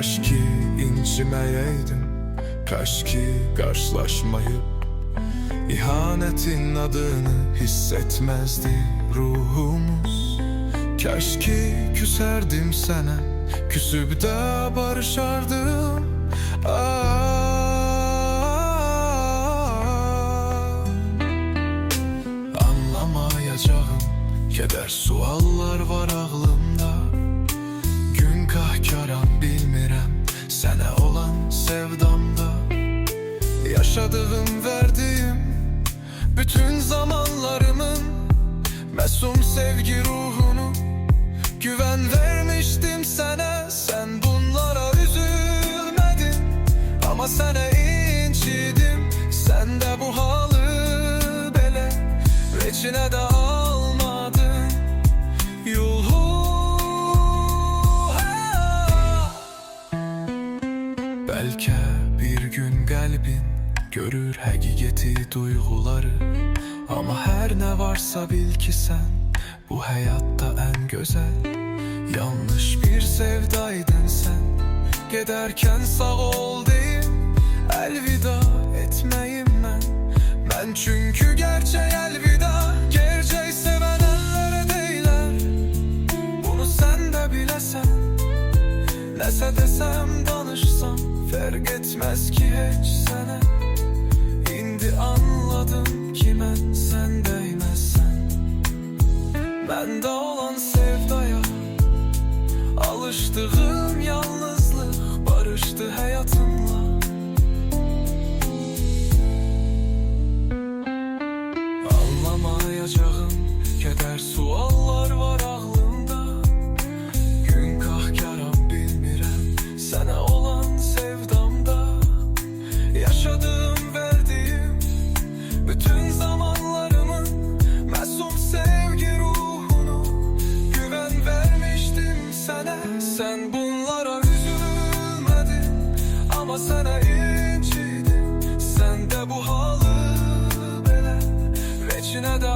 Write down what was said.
Kaş ki incimeyeydim Kaş ki karşılaşmayıp İhanetin adını hissetmezdi ruhumuz. Kaş ki küserdim sana Küsüp de barışardım. Ah Anlamayacağım Keder suallar var ağlımda sevdamda. Yaşadığım verdiğim Bütün zamanlarımın Mesum sevgi ruhunu Güven vermiştim sana. Sen bunlara üzülmedin Ama sana incidim Sen de bu halı bele Reçine de bir gün kalbin Görür həqiqəti duyğuları Ama her ne varsa bil ki sen Bu hayatta en güzel. Yanlış bir sevdaydın sen. Giderken sağ ol deyim Elvida etmeyim ben. Ben çünkü gerçeğe elvida Gerçeği seven ellere değiller Bunu sen de bilesen Nese desem danışsam Fark etmez ki hiç sana İndi anladım ki mən sen değmezsen. Bende olan sevdaya Alıştığım yalnızlık Barıştı hayatımla. Anlamayacağım Keder suallar Ama sana incidim Sen de bu halı bele Reçine de